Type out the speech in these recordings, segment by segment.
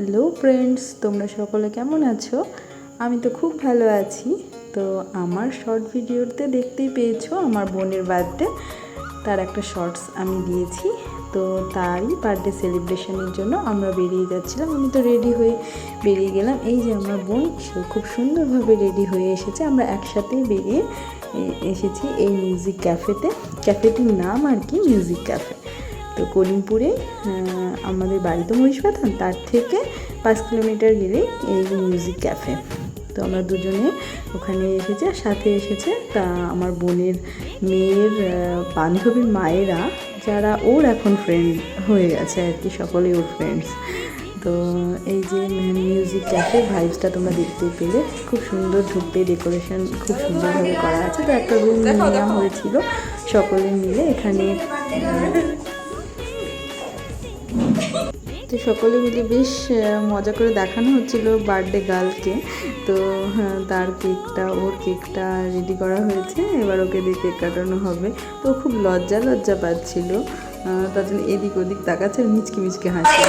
Hello friends, তোমরা সকলে কেমন আছো? আমি তো খুব ভালো আছি। তো আমার শর্ট ভিডিওতে দেখতেই পেয়েছ আমার বোনের বার্থডে তার একটা শর্টস আমি দিয়েছি। তো তারই বার্থডে সেলিব্রেশনের জন্য আমরা বেরিয়ে যাচ্ছিলাম। আমি তো রেডি হয়ে বেরিয়ে গেলাম। এই যে আমার বোন, সে খুব সুন্দরভাবে রেডি হয়ে এসেছে। আমরা একসাথেই বেরিয়ে এসেছি এই মিউজিক ক্যাফেতে ক্যাফেটির নাম আর কি মিউজিক ক্যাফে তো করিমপুরে আমাদের বাড়ি তো মহিষপাথান তার থেকে পাঁচ কিলোমিটার গেলে এই মিউজিক ক্যাফে। তো আমরা দুজনে ওখানে এসেছি আর সাথে এসেছে তা আমার বোনের মেয়ের বান্ধবীর মায়েরা, যারা ওর এখন ফ্রেন্ড হয়ে গেছে আর কি, সকলেই ওর ফ্রেন্ডস তো এই যে মিউজিক ক্যাফে ভাইবসটা তোমরা দেখতে পেলে। খুব সুন্দর ঢুকতে ডেকোরেশন খুব সুন্দরভাবে করা আছে। তো একটা রুম নেওয়া হয়েছিল। সকলে মিলে এখানে তো সকলে মিলে বেশ মজা করে দেখানো হচ্ছিল বার্থডে গার্লকে তো হ্যাঁ, তার কেকটা ওর কেকটা রেডি করা হয়েছে। এবার ওকে দিয়ে কেক কাটানো হবে। তো খুব লজ্জা লজ্জা পাচ্ছিল। তার জন্য এদিক ওদিক তাকাচ্ছে মিচকি মিচকি হাসি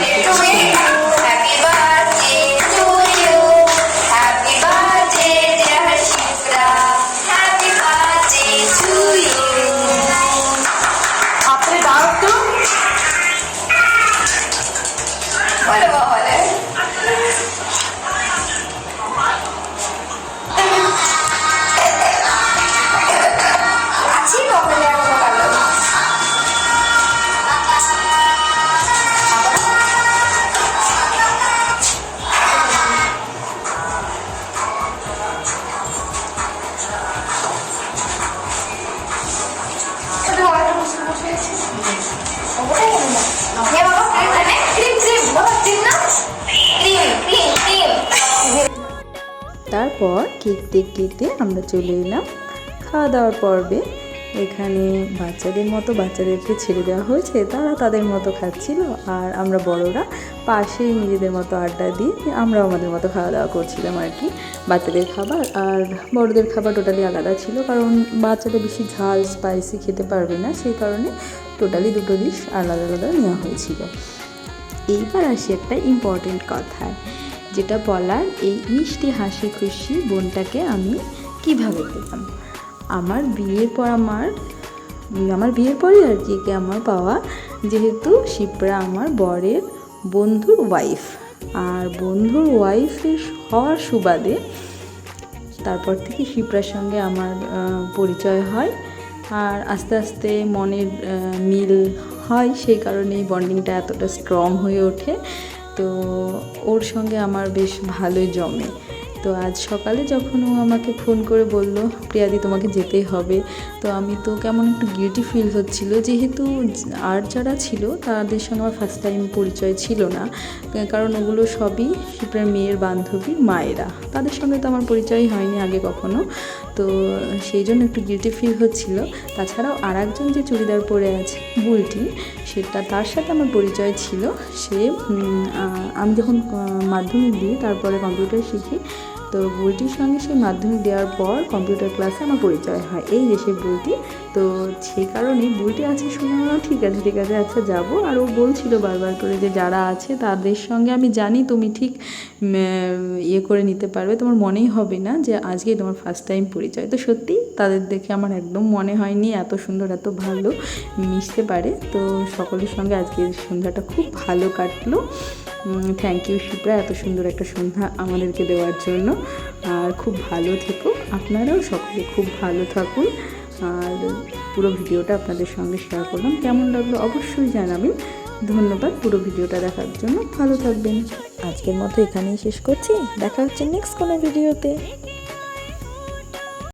Hola. তারপর কেক টেক কেটে আমরা চলে এলাম খাওয়া দাওয়ার পর্বে। এখানে বাচ্চাদের মতো বাচ্চাদেরকে ছেড়ে দেওয়া হয়েছে, তারা তাদের মতো খাচ্ছিল আর আমরা বড়রা পাশেই নিজেদের মতো আড্ডা দিয়ে আমরা আমাদের মতো খাওয়া দাওয়া করছিলাম আর কি, বাচ্চাদের খাবার। আর বড়দের খাবার টোটালি আলাদা ছিল, কারণ বাচ্চারা বেশি ঝাল স্পাইসি খেতে পারবে না, সেই কারণে টোটালি দুটো ডিশ আলাদা আলাদা নেওয়া হয়েছিল। এইবার আসি একটা ইম্পর্টেন্ট কথায়। যেটা বলার এই মিষ্টি হাসি খুশি বোনটাকে আমি কীভাবে পেলাম আমার বিয়ের পর আমার আমার বিয়ের পরই আর কি আমার পাওয়া, যেহেতু শিপ্রা আমার বরের বন্ধুর ওয়াইফ আর বন্ধুর ওয়াইফের হওয়ার সুবাদে তারপর থেকে শিপ্রার সঙ্গে আমার পরিচয় হয়। আর আস্তে আস্তে মনের মিল হয়, সেই কারণেই বন্ডিংটা এতটা স্ট্রং হয়ে ওঠে। তো ওর সঙ্গে আমার বেশ ভালোই জমে। তো আজ সকালে যখন ও আমাকে ফোন করে বলল, প্রিয়াদি, তোমাকে যেতেই হবে। তো আমি তো কেমন একটু গিল্টি ফিল হচ্ছিল। যেহেতু আর যারা ছিল, তাদের সঙ্গে আমার ফার্স্ট টাইম পরিচয় ছিল না। কারণ ওগুলো সবই শিপ্রার মেয়ের বান্ধবীর মায়েরা। তাদের সঙ্গে তো আমার পরিচয় হয়নি আগে কখনো। তো সেই জন্য একটু গিল্টি ফিল হচ্ছিল। তাছাড়াও আর একজন যে চুড়িদার পরে আছে, বুলটি, সেটা তার সাথে আমার পরিচয় ছিল। সে আমি যখন মাধ্যমিক দিই, তারপরে কম্পিউটার শিখি, তো বুলটির সঙ্গে সেই মাধ্যমিক দেওয়ার পর কম্পিউটার ক্লাসে আমার পরিচয় হয়। এই যে সেই বুলটি তো সেই কারণে বইটি আছে শুনে ঠিক আছে ঠিক আছে আচ্ছা যাব। আর ও বলছিল বারবার করে যে যারা আছে তাদের সঙ্গে আমি জানি তুমি ঠিক ইয়ে করে নিতে পারবে। তোমার মনেই হবে না যে আজকে তোমার ফার্স্ট টাইম পরিচয়। তো সত্যি তাদের দেখে আমার একদম মনে হয়নি এত সুন্দর, এত ভালো, মিশতে পারে। তো সকলের সঙ্গে আজকে সন্ধ্যাটা খুব ভালো কাটলো। থ্যাংক ইউ শিপ্রা, এত সুন্দর একটা সন্ধ্যা আমাদেরকে দেওয়ার জন্য। আর খুব ভালো থেকো। আপনারাও সকলে খুব ভালো থাকুন। আর পুরো ভিডিওটা আপনাদের সঙ্গে শেয়ার করলাম। কেমন লাগল অবশ্যই জানাবেন। ধন্যবাদ পুরো ভিডিওটা দেখার জন্য। ভালো থাকবেন। আজকের মতো এখানেই শেষ করছি। দেখা হচ্ছে নেক্সট কোনো ভিডিওতে